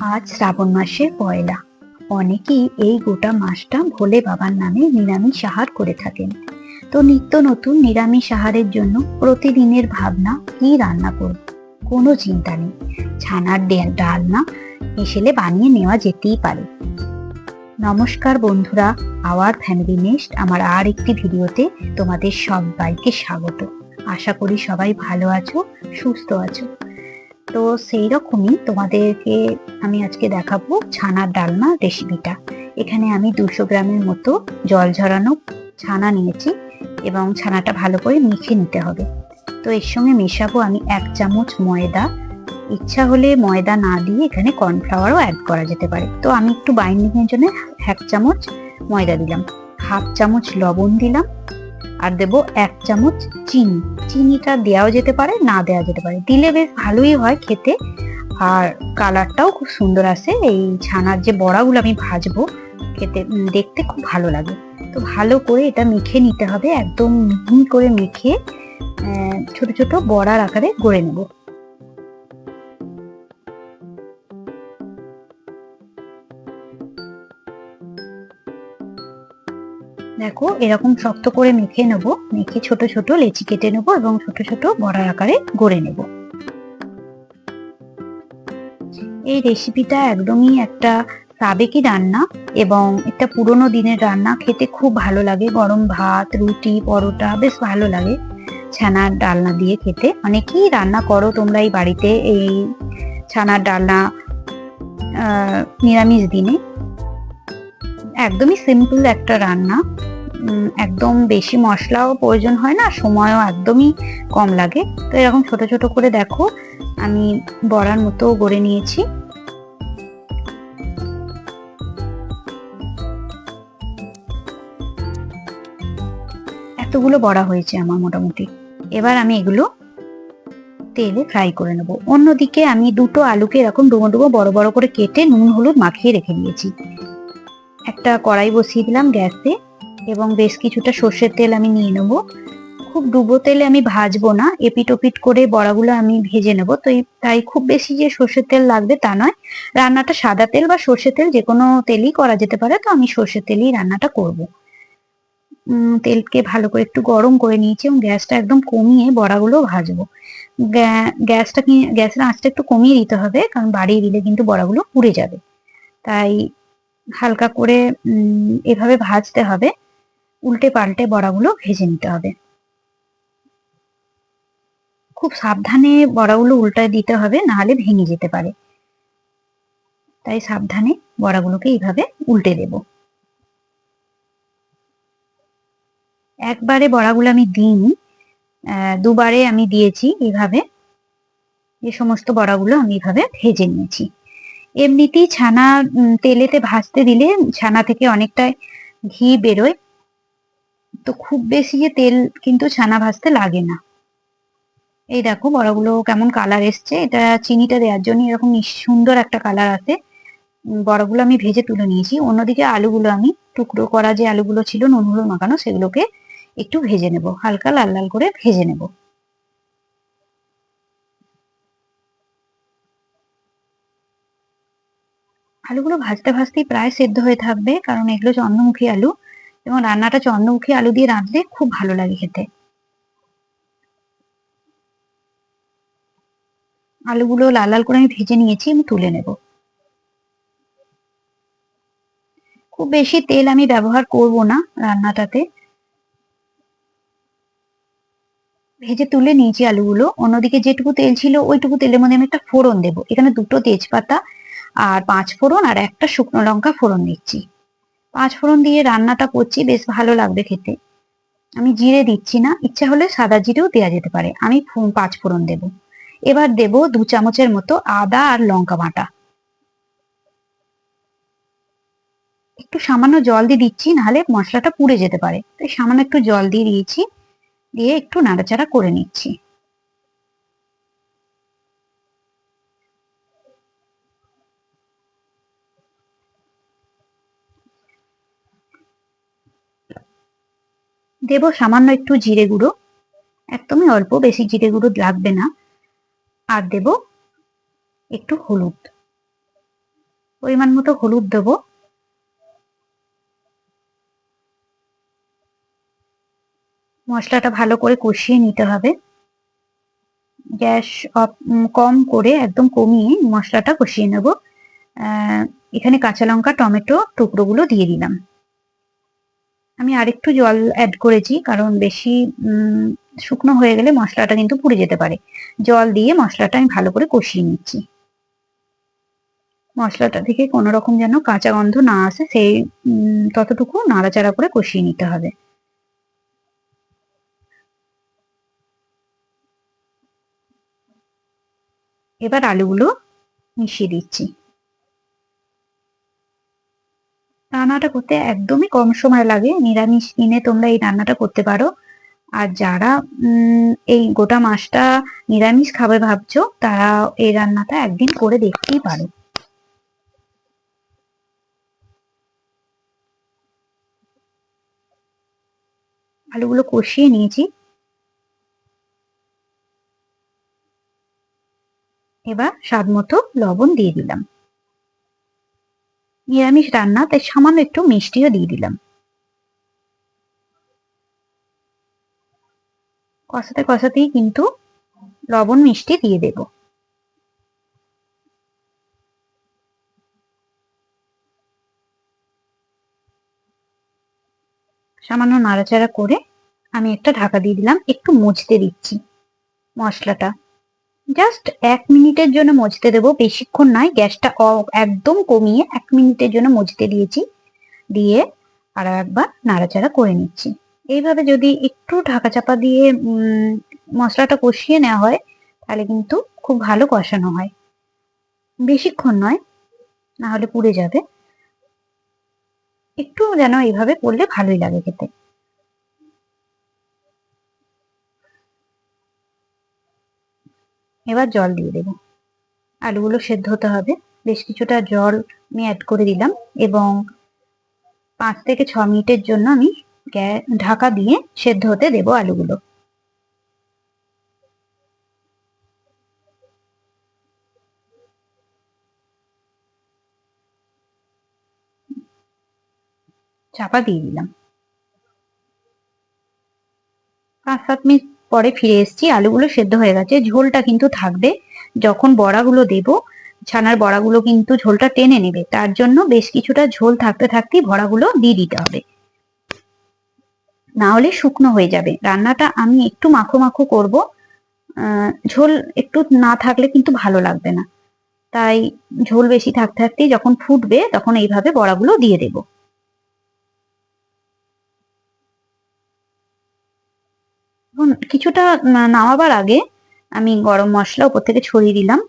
আজ শ্রাবণ মাসের পয়লা। অনেকেই এই গোটা মাসটা ভোলে বাবার নামে নিরামিষ আহার করে থাকেন। তো নিত্য নতুন নিরামিষ আহারের জন্য প্রতিদিনের ভাবনা কি রান্না করব? কোনো চিন্তা নেই। ছানার ডালনা এসেলে বানিয়ে নেওয়া যেতেই পারে। নমস্কার বন্ধুরা, আওয়ার ফ্যামিলি নেস্ট আমার আর একটি ভিডিওতে তোমাদের সবাইকে স্বাগত। আশা করি সবাই ভালো আছো, সুস্থ আছো। তো সেই রকমই তোমাদেরকে আমি আজকে দেখাবো ছানার ডালনা রেসিপিটা। এখানে আমি দুশো গ্রামের মতো জল ঝরানো ছানা নিয়েছি এবং ছানাটা ভালো করে মেখে নিতে হবে। তো এর সঙ্গে মেশাবো আমি এক চামচ ময়দা। ইচ্ছা হলে ময়দা না দিয়ে এখানে কর্নফ্লাওয়ারও অ্যাড করা যেতে পারে। তো আমি একটু বাইন্ডিংয়ের জন্য এক চামচ ময়দা দিলাম। হাফ চামচ লবণ দিলাম। আর দেব এক চামচ চিনি। চিনিটা দেওয়াও যেতে পারে, না দেওয়া যেতে পারে। দিলে বেশ ভালোই হয় খেতে। আর কালারটাও খুব সুন্দর আসে। এই ছানার যে বড়াগুলো আমি ভাজবো, খেতে দেখতে খুব ভালো লাগে। তো ভালো করে এটা মেখে নিতে হবে, একদম মিহি করে মেখে ছোট ছোট বড়ার আকারে গড়ে নেব। দেখো, এরকম শক্ত করে মেখে নেব। মেখে ছোট ছোট লেচি কেটে নেব এবং ছোট ছোট বড়ার আকারে গড়ে নেব। এই রেসিপিটা একদমই একটা সাবেকি রান্না এবং একটা পুরোনো দিনের রান্না। খেতে খুব ভালো লাগে। গরম ভাত, রুটি, পরোটা বেশ ভালো লাগে ছানার ডালনা দিয়ে খেতে। অনেকেই রান্না করো তোমরা এই বাড়িতে এই ছানার ডালনা নিরামিষ দিনে। একদমই সিম্পল একটা রান্না। একদম বেশি মশলাও প্রয়োজন হয় না, সময়ও একদমই কম লাগে। তো এরকম ছোট ছোট করে দেখো, আমি বড়ার মতো গড়ে নিয়েছি। এতগুলো বড়া হয়েছে আমার মোটামুটি। এবার আমি এগুলো তেলে ফ্রাই করে নেব। অন্যদিকে আমি দুটো আলুকে এরকম ডুবো ডুবো বড় বড় করে কেটে নুন, হলুদ মাখিয়ে রেখে দিয়েছি। একটা কড়াই বসিয়ে দিলাম গ্যাসে। এবং বেশ কিছুটা সর্ষের তেল আমি নিয়ে নেব। খুব ডুবো তেলে আমি ভাজবো না, এপিট ওপিট করে বড়াগুলো আমি ভেজে নেব। তো তাই খুব বেশি যে সর্ষের তেল লাগবে তা নয়, রান্নাটা সাদা তেল বা সর্ষের তেল যে কোনো তেলই করা যেতে পারে, তো আমি সর্ষের তেলেই রান্নাটা করব। তেলকে ভালো করে একটু গরম করে নিয়েছি এবং গ্যাসটা একদম কমিয়ে বড়াগুলো ভাজবো। গ্যা- গ্যাসটা গ্যাসের আঁচটা একটু কমিয়ে দিতে হবে, কারণ বাড়িয়ে দিলে কিন্তু বড়াগুলো পুড়ে যাবে। তাই হালকা করে এভাবে ভাজতে হবে। উল্টে পাল্টে বড়াগুলো ভেজে নিতে হবে। খুব সাবধানে বড়াগুলো উল্টায় দিতে হবে, নাহলে ভেঙে যেতে পারে। তাই সাবধানে বড়াগুলোকে এইভাবে উল্টে দেব। একবারে বড়াগুলো আমি দিইনি দুবারে আমি দিয়েছি এইভাবে। এই সমস্ত বড়াগুলো আমি এইভাবে ভেজে নিয়েছি। এমনিতেই ছানা তেলেতে ভাজতে দিলে ছানা থেকে অনেকটা ঘি বেরোয়। তো খুব বেশি যে তেল কিন্তু ছানা ভাজতে লাগে না। এই দেখো বড়াগুলো কেমন কালার এসছে। এটা চিনিটা দেওয়ার জন্য এরকম সুন্দর একটা কালার আছে। বড়াগুলো আমি ভেজে তুলে নিয়েছি। অন্যদিকে আলুগুলো আমি টুকরো করা যে আলুগুলো ছিল নুন মাখানো, সেগুলোকে একটু ভেজে নেব। হালকা লাল লাল করে ভেজে নেব। আলুগুলো ভাজতে ভাজতেই প্রায় সেদ্ধ হয়ে থাকবে, কারণ এগুলো চন্দ্রমুখী আলু। এবং রান্নাটা চন্দ্রমুখী আলু দিয়ে রাঁধলে খুব ভালো লাগে খেতে। আলুগুলো লাল লাল করে আমি ভেজে নিয়েছি, আমি তুলে নেব। খুব বেশি তেল আমি ব্যবহার করব না রান্নাটাতে। ভেজে তুলে নিয়েছি আলুগুলো। অন্যদিকে যেটুকু তেল ছিল, ওইটুকু তেলের মধ্যে আমি একটা ফোড়ন দেবো। এখানে দুটো তেজপাতা আর পাঁচ ফোড়ন আর একটা শুকনো লঙ্কা ফোড়ন দিচ্ছি। পাঁচ ফোড়ন দিয়ে রান্নাটা করছি, বেশ ভালো লাগবে খেতে। আমি জিরে দিচ্ছি না, ইচ্ছা হলে সাদা জিরেও দেওয়া যেতে পারে। আমি ফো- পাঁচ ফোড়ন দেব। এবার দেব দু চামচের মতো আদা আর লঙ্কা বাটা। একটু সামান্য জল দিয়ে দিচ্ছি, নাহলে মশলাটা পুড়ে যেতে পারে। তাই সামান্য একটু জল দিয়ে দিয়েছি, দিয়ে একটু নাড়াচাড়া করে নিচ্ছি। দেব সামান্য একটু জিরে গুঁড়ো। একদমই অল্প, বেশি জিরে গুঁড়ো লাগবে না। আর দেব একটু হলুদ। পরিমাণ মতো হলুদ দেবো। মশলাটা ভালো করে কষিয়ে নিতে হবে। গ্যাস কম করে একদম কমিয়ে মশলাটা কষিয়ে নেব। এখানে কাঁচা লঙ্কা, টমেটো টুকরোগুলো দিয়ে দিলাম। আমি আরেকটু জল অ্যাড করেছি, কারণ বেশি শুকনো হয়ে গেলে মশলাটা কিন্তু পুড়ে যেতে পারে। জল দিয়ে মশলাটা আমি ভালো করে কষিয়ে নিচ্ছি। মশলাটা থেকে কোনো রকম যেন কাঁচা গন্ধ না আসে, সেই ততটুকু নাড়াচাড়া করে কষিয়ে নিতে হবে। এবার আলুগুলো মিশিয়ে দিচ্ছি। রান্নাটা করতে একদমই কম সময় লাগে। নিরামিষ দিনে তোমরা এই রান্নাটা করতে পারো। আর যারা এই গোটা মাছটা নিরামিষ খাবে ভাবছ, তারা এই রান্নাটা একদিন করে দেখতেই পারো। আলুগুলো কষিয়ে নিয়েছি। এবার স্বাদ মতো লবণ দিয়ে দিলাম। নিরামিষ রান্না, তাই সামান্য একটু মিষ্টিও দিয়ে দিলাম। কষাতে কষাতেই কিন্তু লবণ, মিষ্টি দিয়ে দেব। সামান্য নাড়াচাড়া করে আমি একটা ঢাকা দিয়ে দিলাম, একটু মুছতে দিচ্ছি মশলাটা। জাস্ট এক মিনিটের জন্য মজতে দেবো। বেশিক্ষণ নয়, গ্যাসটা একদম কমিয়ে এক মিনিটের জন্য মজতে দিয়েছি। দিয়ে আর একবার নাড়াচাড়া করে নিচ্ছি। এইভাবে যদি একটু ঢাকা চাপা দিয়ে মশলাটা কষিয়ে নেওয়া হয়, তাহলে কিন্তু খুব ভালো কষানো হয়। বেশিক্ষণ নয় না হলে পুড়ে যাবে। একটু যেন এইভাবে করলে ভালোই লাগে খেতে। এবার জল দিয়ে দেব। আলুগুলো সেদ্ধ হতে হবে। বেশ কিছুটা জল আমি অ্যাড করে দিলাম এবং পাঁচ থেকে ছ মিনিটের জন্য আমি ঢাকা দিয়ে সেদ্ধ হতে দেব আলুগুলো। চাপা দিয়ে দিলাম। পাঁচ সাত মিনিট পরে ফিরে এসেছি, আলুগুলো সেদ্ধ হয়ে গেছে, ঝোলটা কিন্তু থাকবে। যখন বড়াগুলো দেব, ছানার বড়াগুলো কিন্তু ঝোলটা টেনে নেবে, তার জন্য বেশ কিছুটা ঝোল থাকতে থাকতেই বড়াগুলো দিয়ে দিতে হবে। না হলে শুকনো হয়ে যাবে। রান্নাটা আমি একটু মাখো মাখো করব। ঝোল একটু না থাকলে কিন্তু ভালো লাগবে না। তাই ঝোল বেশি থাকতে থাকতেই যখন ফুটবে, তখন এইভাবে বড়াগুলো দিয়ে দেবো। কিছুটা নামাবার আগে আমি গরম মশলা উপর থেকে ছড়িয়ে দিলাম।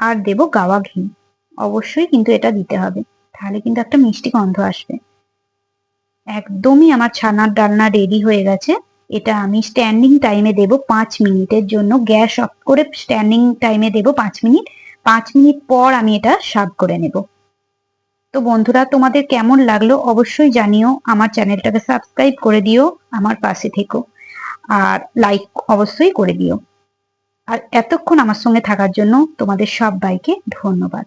আর দেব গাওয়া ঘি। অবশ্যই কিন্তু এটা দিতে হবে। তাহলে কিন্তু একটা মিষ্টি গন্ধ আসবে। একদমই আমার ছানার ডালনা রেডি হয়ে গেছে। এটা আমি স্ট্যান্ডিং টাইমে দেব পাঁচ মিনিটের জন্য। গ্যাস অফ করে স্ট্যান্ডিং টাইমে দেব পাঁচ মিনিট। পাঁচ মিনিট পর আমি এটা সার্ভ করে নেব। তো বন্ধুরা, তোমাদের কেমন লাগল অবশ্যই জানিও। আমার চ্যানেলটাকে সাবস্ক্রাইব করে দিও আমার পাশে থেকো। আর লাইক অবশ্যই করে দিও। আর এতক্ষণ আমার সঙ্গে থাকার জন্য তোমাদের সব বাইকে ধন্যবাদ।